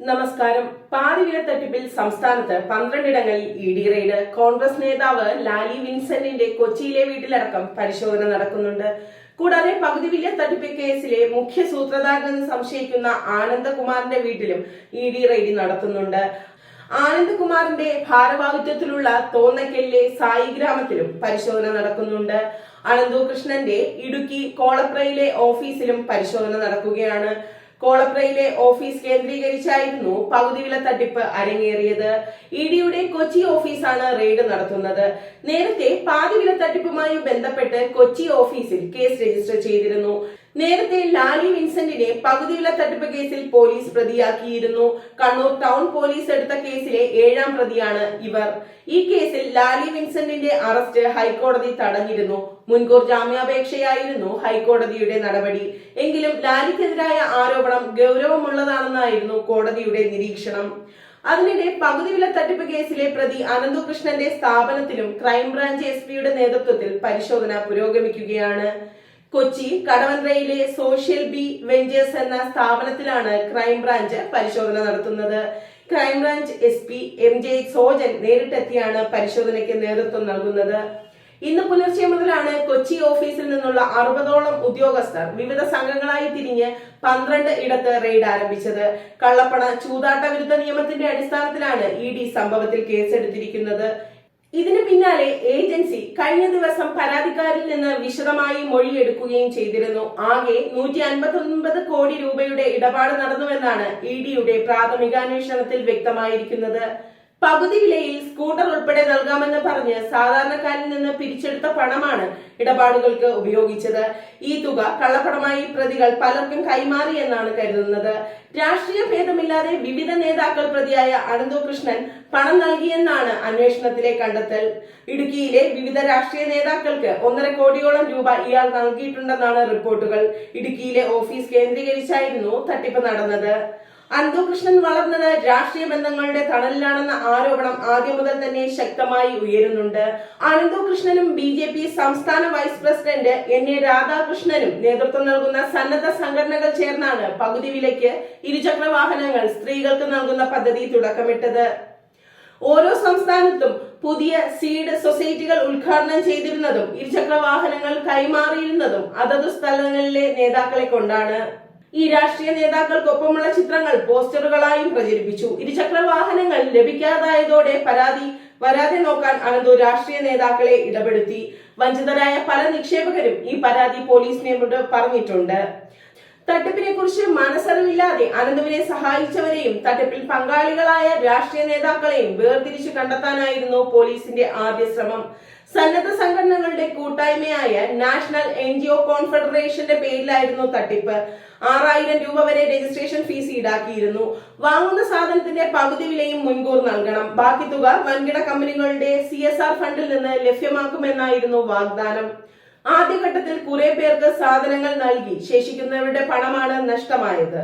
നമസ്കാരം. പാതിവില തട്ടിപ്പിൽ സംസ്ഥാനത്ത് പന്ത്രണ്ടിടങ്ങളിൽ ഇ ഡി റെയ്ഡ്. കോൺഗ്രസ് നേതാവ് ലാലി വിൻസെന്റിന്റെ കൊച്ചിയിലെ വീട്ടിലടക്കം പരിശോധന നടക്കുന്നുണ്ട്. കൂടാതെ പകുതി വില തട്ടിപ്പ് കേസിലെ മുഖ്യ സൂത്രധാരനെന്ന് സംശയിക്കുന്ന ആനന്ദകുമാറിന്റെ വീട്ടിലും ഇ ഡി റെയ്ഡ് നടത്തുന്നുണ്ട്. ആനന്ദകുമാറിന്റെ ഭാരവാഹിത്വത്തിലുള്ള തോന്നക്കലിലെ സായി ഗ്രാമത്തിലും പരിശോധന നടക്കുന്നുണ്ട്. അനന്തു കൃഷ്ണന്റെ ഇടുക്കി കോളപ്രയിലെ ഓഫീസിലും പരിശോധന നടക്കുകയാണ്. കോളപ്രയിലെ ഓഫീസ് കേന്ദ്രീകരിച്ചായിരുന്നു പകുതി വില തട്ടിപ്പ് അരങ്ങേറിയത്. ഇഡിയുടെ ഡിയുടെ കൊച്ചി ഓഫീസാണ് റെയ്ഡ് നടത്തുന്നത്. നേരത്തെ പാതി വില തട്ടിപ്പുമായി ബന്ധപ്പെട്ട് കൊച്ചി ഓഫീസിൽ കേസ് രജിസ്റ്റർ ചെയ്തിരുന്നു. നേരത്തെ ലാലി വിൻസെന്റിനെ പകുതിവില തട്ടിപ്പ് കേസിൽ പോലീസ് പ്രതിയാക്കിയിരുന്നു. കണ്ണൂർ ടൗൺ പോലീസ് എടുത്ത കേസിലെ ഏഴാം പ്രതിയാണ് ഇവർ. ഈ കേസിൽ ലാലി വിൻസെന്റിന്റെ അറസ്റ്റ് ഹൈക്കോടതി തടഞ്ഞിരുന്നു. മുൻകൂർ ജാമ്യാപേക്ഷയായിരുന്നു ഹൈക്കോടതിയുടെ നടപടി. എങ്കിലും ലാലിക്കെതിരായ ആരോപണം ഗൗരവമുള്ളതാണെന്നായിരുന്നു കോടതിയുടെ നിരീക്ഷണം. അതിനിടെ പകുതിവില തട്ടിപ്പ് കേസിലെ പ്രതി അനന്തുകൃഷ്ണന്റെ സ്ഥാപനത്തിലും ക്രൈംബ്രാഞ്ച് എസ് പിയുടെ നേതൃത്വത്തിൽ പരിശോധന പുരോഗമിക്കുകയാണ്. കൊച്ചി കടവന്ത്രയിലെ സോഷ്യൽ ബി വെഞ്ചേഴ്സ് എന്ന സ്ഥാപനത്തിലാണ് ക്രൈംബ്രാഞ്ച് പരിശോധന നടത്തുന്നത്. Crime branch S P M J Sojan നേരിട്ടെത്തിയാണ് പരിശോധനയ്ക്ക് നേതൃത്വം നൽകുന്നത്. ഇന്ന് പുലർച്ചെ മുതലാണ് കൊച്ചി ഓഫീസിൽ നിന്നുള്ള അറുപതോളം ഉദ്യോഗസ്ഥർ വിവിധ സംഘങ്ങളായി തിരിഞ്ഞ് പന്ത്രണ്ട് ഇടത്ത് റെയ്ഡ് ആരംഭിച്ചത്. കള്ളപ്പണ ചൂതാട്ട വിരുദ്ധ നിയമത്തിന്റെ അടിസ്ഥാനത്തിലാണ് ഇ ഡി സംഭവത്തിൽ കേസെടുത്തിരിക്കുന്നത്. ഇതിന് പിന്നാലെ ഏജൻസി കഴിഞ്ഞ ദിവസം പരാതിക്കാരിൽ നിന്ന് വിശദമായി മൊഴിയെടുക്കുകയും ചെയ്തിരുന്നു. ആകെ നൂറ്റി അൻപത്തി കോടി രൂപയുടെ ഇടപാട് നടന്നുവെന്നാണ് ഇ ഡിയുടെ പ്രാഥമികാന്വേഷണത്തിൽ വ്യക്തമായിരിക്കുന്നത്. പകുതി വിലയിൽ സ്കൂട്ടർ ഉൾപ്പെടെ നൽകാമെന്ന് പറഞ്ഞ് സാധാരണക്കാരിൽ നിന്ന് പിരിച്ചെടുത്ത പണമാണ് ഇടപാടുകൾക്ക് ഉപയോഗിച്ചത്. ഈ തുക കള്ളപ്പണമായി പ്രതികൾ പലർക്കും കൈമാറി എന്നാണ് കരുതുന്നത്. രാഷ്ട്രീയ ഭേദമില്ലാതെ വിവിധ നേതാക്കൾ പ്രതിയായ അനന്തു കൃഷ്ണൻ പണം നൽകിയെന്നാണ് അന്വേഷണത്തിലെ കണ്ടെത്തൽ. ഇടുക്കിയിലെ വിവിധ രാഷ്ട്രീയ നേതാക്കൾക്ക് ഒന്നര കോടിയോളം രൂപ ഇയാൾ നൽകിയിട്ടുണ്ടെന്നാണ് റിപ്പോർട്ടുകൾ. ഇടുക്കിയിലെ ഓഫീസ് കേന്ദ്രീകരിച്ചായിരുന്നു തട്ടിപ്പ് നടന്നത്. അനന്തകൃഷ്ണൻ വളർന്നത് രാഷ്ട്രീയ ബന്ധങ്ങളുടെ തണലിലാണെന്ന ആരോപണം ആദ്യം മുതൽ തന്നെ ശക്തമായി ഉയരുന്നുണ്ട്. അനന്തുകൃഷ്ണനും ബി ജെ പി സംസ്ഥാന വൈസ് പ്രസിഡന്റ് എൻ എ രാധാകൃഷ്ണനും നേതൃത്വം നൽകുന്ന സന്നദ്ധ സംഘടനകൾ ചേർന്നാണ് പകുതി വിലയ്ക്ക് ഇരുചക്ര വാഹനങ്ങൾ സ്ത്രീകൾക്ക് നൽകുന്ന പദ്ധതി തുടക്കമിട്ടത്. ഓരോ സംസ്ഥാനത്തും പുതിയ സീഡ് സൊസൈറ്റികൾ ഉദ്ഘാടനം ചെയ്തിരുന്നതും ഇരുചക്ര വാഹനങ്ങൾ കൈമാറിയിരുന്നതും അതത് സ്ഥലങ്ങളിലെ നേതാക്കളെ കൊണ്ടാണ്. ഈ രാഷ്ട്രീയ നേതാക്കൾക്കൊപ്പമുള്ള ചിത്രങ്ങൾ പോസ്റ്ററുകളായും പ്രചരിപ്പിച്ചു. ഇരുചക്ര വാഹനങ്ങൾ ലഭിക്കാതായതോടെ പരാതി വരാതെ നോക്കാൻ അനന്തു രാഷ്ട്രീയ നേതാക്കളെ ഇടപെടുത്തി. വഞ്ചിതരായ പല നിക്ഷേപകരും ഈ പരാതി പോലീസിനോട് പറഞ്ഞിട്ടുണ്ട്. തട്ടിപ്പിനെ കുറിച്ച് മനസ്സറിവില്ലാതെ അനന്തുവിനെ സഹായിച്ചവരെയും തട്ടിപ്പിൽ പങ്കാളികളായ രാഷ്ട്രീയ നേതാക്കളെയും വേർതിരിച്ചു കണ്ടെത്താനായിരുന്നു പോലീസിന്റെ ആദ്യ ശ്രമം. സന്നദ്ധ സംഘടനകളുടെ കൂട്ടായ്മയായ നാഷണൽ എൻ ജി ഒ കോൺഫെഡറേഷന്റെ പേരിലായിരുന്നു തട്ടിപ്പ്. ആറായിരം രൂപ വരെ രജിസ്ട്രേഷൻ ഫീസ് ഈടാക്കിയിരുന്നു. വാങ്ങുന്ന സാധനത്തിന്റെ പകുതി വിലയും മുൻകൂർ നൽകണം. ബാക്കി തുക വൻകിട കമ്പനികളുടെ സി എസ് ആർ ഫണ്ടിൽ നിന്ന് ലഭ്യമാക്കുമെന്നായിരുന്നു വാഗ്ദാനം. ആദ്യഘട്ടത്തിൽ കുറെ പേർക്ക് സാധനങ്ങൾ നൽകി ശേഷിക്കുന്നവരുടെ പണമാണ് നഷ്ടമായത്.